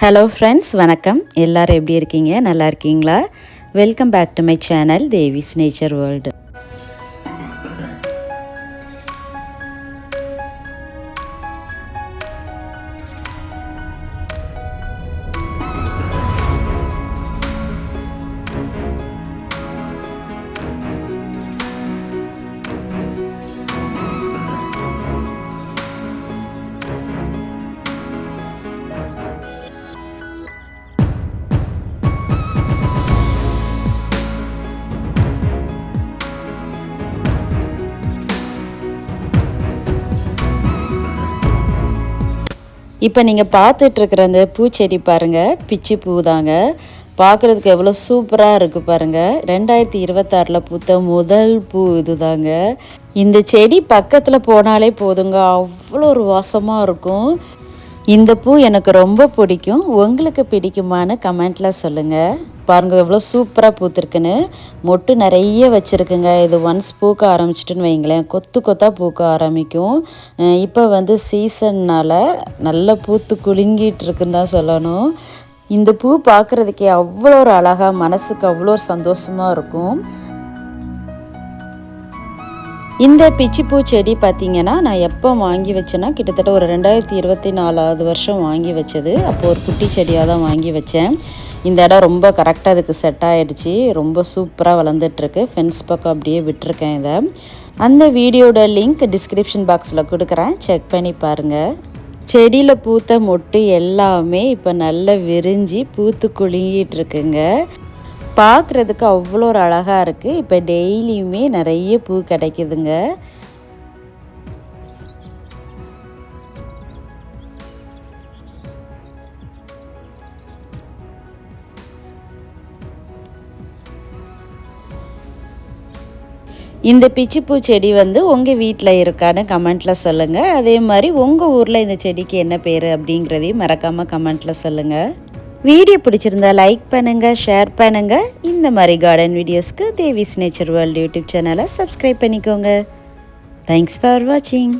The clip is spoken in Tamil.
ஹலோ ஃப்ரெண்ட்ஸ் வணக்கம். எல்லாரும் எப்படி இருக்கீங்க? நல்லா இருக்கீங்களா? Welcome back to my channel Devi's nature world இப்போ நீங்கள் பார்த்துட்ருக்குற அந்த பூச்செடி பாருங்கள் பிச்சி பூ தாங்க பார்க்குறதுக்கு எவ்வளோ சூப்பராக இருக்குது பாருங்கள் ரெண்டாயிரத்தி இருபத்தாறில் பூத்த முதல் பூ இதுதாங்க. இந்த செடி பக்கத்தில் போனாலே போதுங்க. அவ்வளோ ஒரு வாசமாக இருக்கும். இந்த பூ எனக்கு ரொம்ப பிடிக்கும். உங்களுக்கு பிடிக்குமான்னு கமெண்ட்டில் சொல்லுங்கள் பாருங்கள் எவ்வளோ சூப்பராக பூத்துருக்குன்னு. மொட்டு நிறைய வச்சுருக்குங்க. இது ஒன்ஸ் பூக்க ஆரம்பிச்சிட்டுன்னு வைங்களேன். கொத்து கொத்தாக பூக்க ஆரம்பிக்கும். இப்போ வந்து சீசன்னால் நல்லா பூத்து குலுங்கிட்டு இருக்குன்னு தான் சொல்லணும். இந்த பூ பார்க்குறதுக்கே அவ்வளோ ஒரு அழகாக மனசுக்கு அவ்வளோ ஒரு சந்தோஷமாக இருக்கும். இந்த பிச்சிப்பூ செடி பார்த்திங்கன்னா நான் எப்போ வாங்கி வச்சேன்னா கிட்டத்தட்ட ஒரு ரெண்டாயிரத்தி இருபத்தி நாலாவது வருஷம் வாங்கி வச்சது. அப்போது ஒரு குட்டி செடியாக தான் வாங்கி வச்சேன். இந்த இடம் ரொம்ப கரெக்டாக அதுக்கு செட் ஆகிடுச்சு ரொம்ப சூப்பராக வளர்ந்துட்டுருக்கு. ஃபென்ஸ் பக்கம் அப்படியே விட்டுருக்கேன் இதை. அந்த வீடியோட லிங்க் டிஸ்கிரிப்ஷன் பாக்ஸில் கொடுக்குறேன். செக் பண்ணி பாருங்கள் செடியில் பூத்த மொட்டு எல்லாமே இப்போ நல்லா விரிஞ்சு பூத்து குலுங்கிட்டு இருக்குங்க பார்க்குறதுக்கு அவ்வளோ ஒரு அழகாக இருக்குது இப்போ டெய்லியுமே நிறைய பூ கிடைக்குதுங்க. இந்த பிச்சிப்பூ செடி வந்து உங்கள் வீட்டில் இருக்கான்னு கமெண்ட்டில் சொல்லுங்கள் அதே மாதிரி உங்கள் ஊரில் இந்த செடிக்கு என்ன பேர் அப்படிங்கிறதையும் மறக்காமல் கமெண்ட்டில் சொல்லுங்கள் வீடியோ பிடிச்சிருந்தா லைக் பண்ணுங்கள் ஷேர் பண்ணுங்கள் இந்த மாதிரி கார்டன் வீடியோஸ்க்கு தேவிஸ் நேச்சர் வேர்ல்டு யூடியூப் சேனலை சப்ஸ்கிரைப் பண்ணிக்கோங்க. தேங்க்ஸ் ஃபார் வாட்சிங்